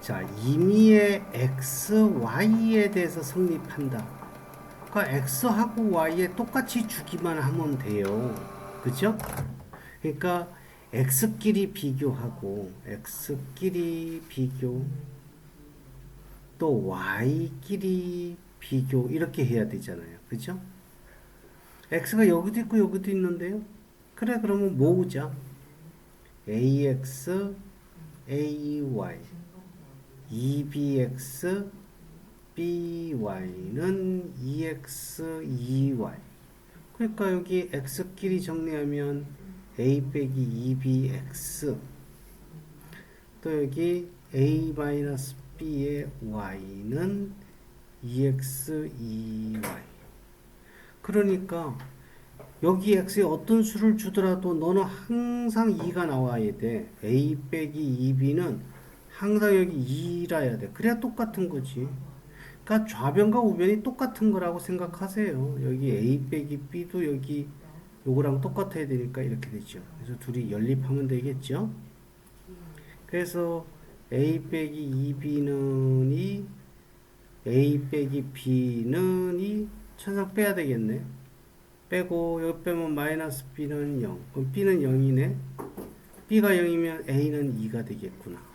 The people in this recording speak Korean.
자, 임의의 x, y에 대해서 성립한다. 그러니까 x하고 y에 똑같이 주기만 하면 돼요. 그죠? 그러니까 x끼리 비교하고 x끼리 비교 또 y끼리 비교 이렇게 해야 되잖아요. 그죠? x가 여기도 있고 여기도 있는데요. 그래 그러면 모으자. ax, ay, 2bx, by는 2x, 2y. 그러니까 여기 x끼리 정리하면 a 빼기 2bx. 또 여기 a 마이너스 b의 y는 2x, 2y. 그러니까 여기 x에 어떤 수를 주더라도 너는 항상 2가 나와야 돼. a 빼기 2b는 항상 여기 2라야 돼. 그래야 똑같은 거지. 그러니까 좌변과 우변이 똑같은 거라고 생각하세요. 여기 a 빼기 b도 여기 요거랑 똑같아야 되니까 이렇게 되죠. 그래서 둘이 연립하면 되겠죠. 그래서 a 빼기 2b는 이 a 빼기 b는 이 천상 빼야 되겠네. 빼고 여기 빼면 마이너스 b는 0. 그럼 b는 0이네. b가 0이면 a는 2가 되겠구나.